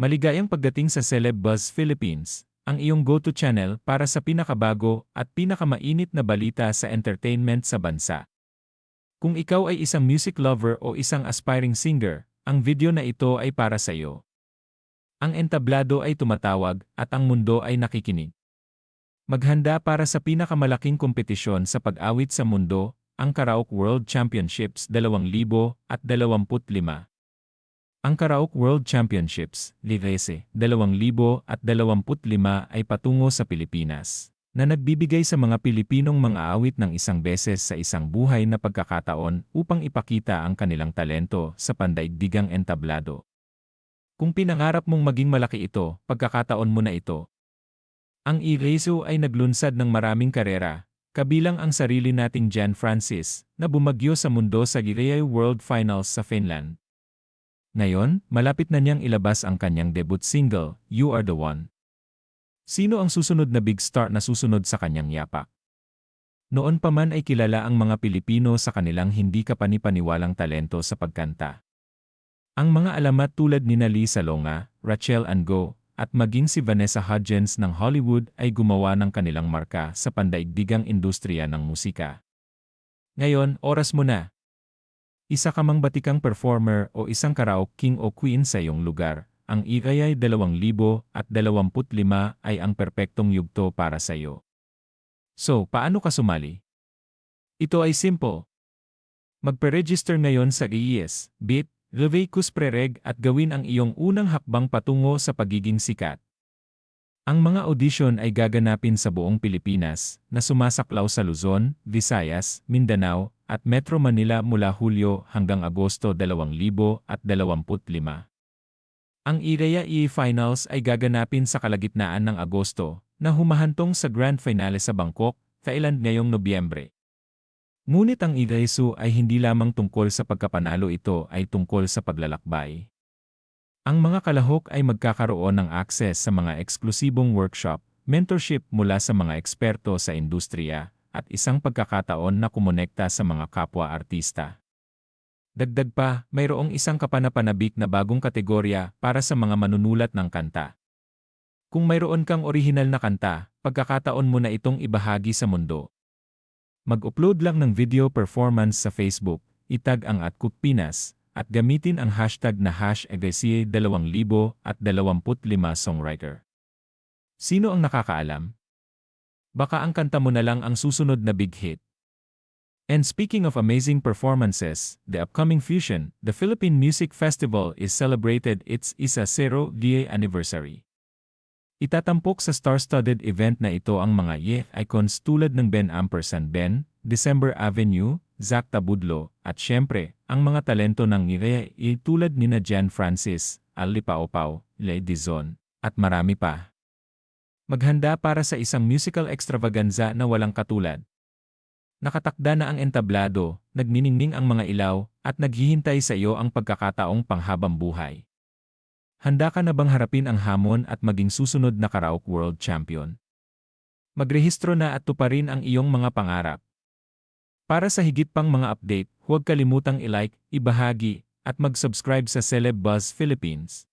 Maligayang pagdating sa Celeb Buzz Philippines, ang iyong go-to channel para sa pinakabago at pinakamainit na balita sa entertainment sa bansa. Kung ikaw ay isang music lover o isang aspiring singer, ang video na ito ay para sa iyo. Ang entablado ay tumatawag at ang mundo ay nakikinig. Maghanda para sa pinakamalaking kompetisyon sa pag-awit sa mundo, ang Karaoke World Championships 2025. Ang Karaoke World Championships, Livese, 2025 ay patungo sa Pilipinas, na nagbibigay sa mga Pilipinong mga awit ng isang beses sa isang buhay na pagkakataon upang ipakita ang kanilang talento sa pandaigdigang entablado. Kung pinangarap mong maging malaki ito, pagkakataon mo na ito. Ang Ireso ay naglunsad ng maraming karera, kabilang ang sarili nating Jan Francis, na bumagyo sa mundo sa Gireay World Finals sa Finland. Ngayon, malapit na niyang ilabas ang kanyang debut single, You Are The One. Sino ang susunod na big star na susunod sa kanyang yapak? Noon pa man ay kilala ang mga Pilipino sa kanilang hindi kapanipaniwalang talento sa pagkanta. Ang mga alamat tulad ni Nali Salonga, Rachel Ango, at maging si Vanessa Hudgens ng Hollywood ay gumawa ng kanilang marka sa pandaigdigang industriya ng musika. Ngayon, oras mo na, isa ka mang batikang performer o isang karaoke king o queen sa iyong lugar, ang IKAY 2025 ay ang perpektong yugto para sa iyo. So, paano ka sumali? Ito ay simple. Magpe-register ngayon sa IES, BIT, Revecus Prereg at gawin ang iyong unang hakbang patungo sa pagiging sikat. Ang mga audition ay gaganapin sa buong Pilipinas, na sumasaklaw sa Luzon, Visayas, Mindanao, at Metro Manila mula Hulyo hanggang Agosto 2025. Ang IREA E Finals ay gaganapin sa kalagitnaan ng Agosto, na humahantong sa Grand Finale sa Bangkok, Thailand ngayong Nobyembre. Ngunit ang IRESU ay hindi lamang tungkol sa pagkapanalo ito ay tungkol sa paglalakbay. Ang mga kalahok ay magkakaroon ng access sa mga eksklusibong workshop, mentorship mula sa mga eksperto sa industriya, at isang pagkakataon na kumonekta sa mga kapwa-artista. Dagdag pa, mayroong isang kapanapanabik na bagong kategorya para sa mga manunulat ng kanta. Kung mayroon kang orihinal na kanta, pagkakataon mo na itong ibahagi sa mundo. Mag-upload lang ng video performance sa Facebook, itag ang at Pinas, at gamitin ang hashtag na hash 2025 songwriter. Sino ang nakakaalam? Baka ang kanta mo na lang ang susunod na big hit. And speaking of amazing performances, the upcoming Fusion, the Philippine Music Festival is celebrated its isa zero DA anniversary. Itatampok sa star-studded event na ito ang mga YE icons tulad ng Ben Ampersand Ben, December Avenue, Zach Tabudlo, at syempre, ang mga talento ng Nire tulad ni na Jan Francis, Ali Paopao, Le Dizon, at marami pa. Maghanda para sa isang musical extravaganza na walang katulad. Nakatakda na ang entablado, nagniningning ang mga ilaw, at naghihintay sa iyo ang pagkakataong panghabang buhay. Handa ka na bang harapin ang hamon at maging susunod na karaoke world champion? Magrehistro na at tuparin ang iyong mga pangarap. Para sa higit pang mga update, huwag kalimutang i-like, ibahagi, at mag-subscribe sa Celeb Buzz Philippines.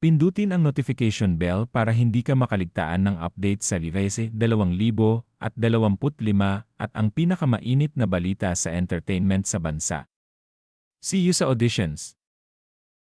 Pindutin ang notification bell para hindi ka makaligtaan ng update sa Livese 2025 at ang pinakamainit na balita sa entertainment sa bansa. See you sa auditions!